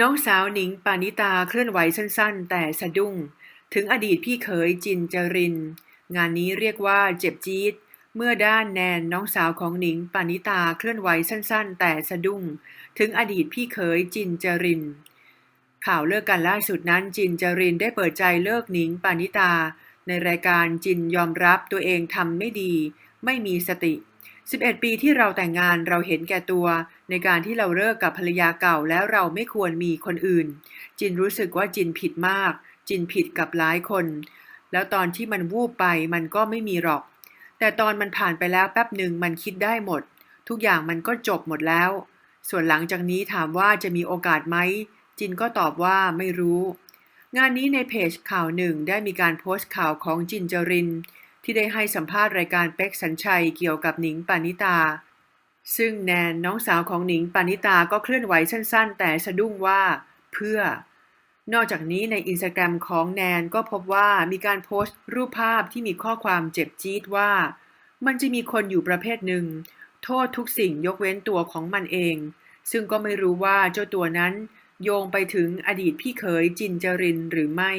น้องสาวหนิงปานิตาเคลื่อนไหวสั้นๆ แต่สะดุ้ง ถึงอดีตพี่เขยจินจริน งานนี้เรียกว่าเจ็บจี๊ดเมื่อด้านแนนน้องสาวของหนิงปานิตาเคลื่อนไหวสั้นๆ แต่สะดุ้ง ถึงอดีตพี่เขยจินจริน ข่าวเลิกกันล่าสุดนั้นจินจรินได้เปิดใจเลิกหนิงปานิตา ในรายการจินยอมรับตัวเองทำไม่ดี ไม่มีสติ 11 ปีที่เราแต่งงานเราเห็นแก่ตัว ในการที่เราเลิกกับภรรยาเก่าแล้วเราไม่ควรมีคนอื่น จินรู้สึกว่าจินผิดมาก จินผิดกับหลายคน แล้วตอนที่มันวูบไปมันก็ไม่มีหรอก แต่ตอนมันผ่านไปแล้วแป๊บหนึ่งมันคิดได้หมด ทุกอย่างมันก็จบหมดแล้ว ส่วนหลังจากนี้ถามว่าจะมีโอกาสไหมจินก็ตอบว่าไม่รู้ งานนี้ในเพจข่าวหนึ่งได้มีการโพสต์ข่าวของจินจริน ที่ได้ให้สัมภาษณ์รายการเป็กสัญชัยเกี่ยวกับหนิงปานิตา ซึ่งแนนน้องสาวของหนิงปานิตาก็เคลื่อนไหวสั้น ๆ แต่สะดุ้งว่า เพื่อ นอกจากนี้ในอินสตาแกรมของแนนก็พบว่ามีการโพสต์รูปภาพที่มีข้อความเจ็บจี๊ดว่า มันจะมีคนอยู่ประเภทหนึ่ง โทษทุกสิ่งยกเว้นตัวของมันเอง ซึ่งก็ไม่รู้ว่าเจ้าตัวนั้น โยงไปถึงอดีตพี่เขยจินจรินหรือไม่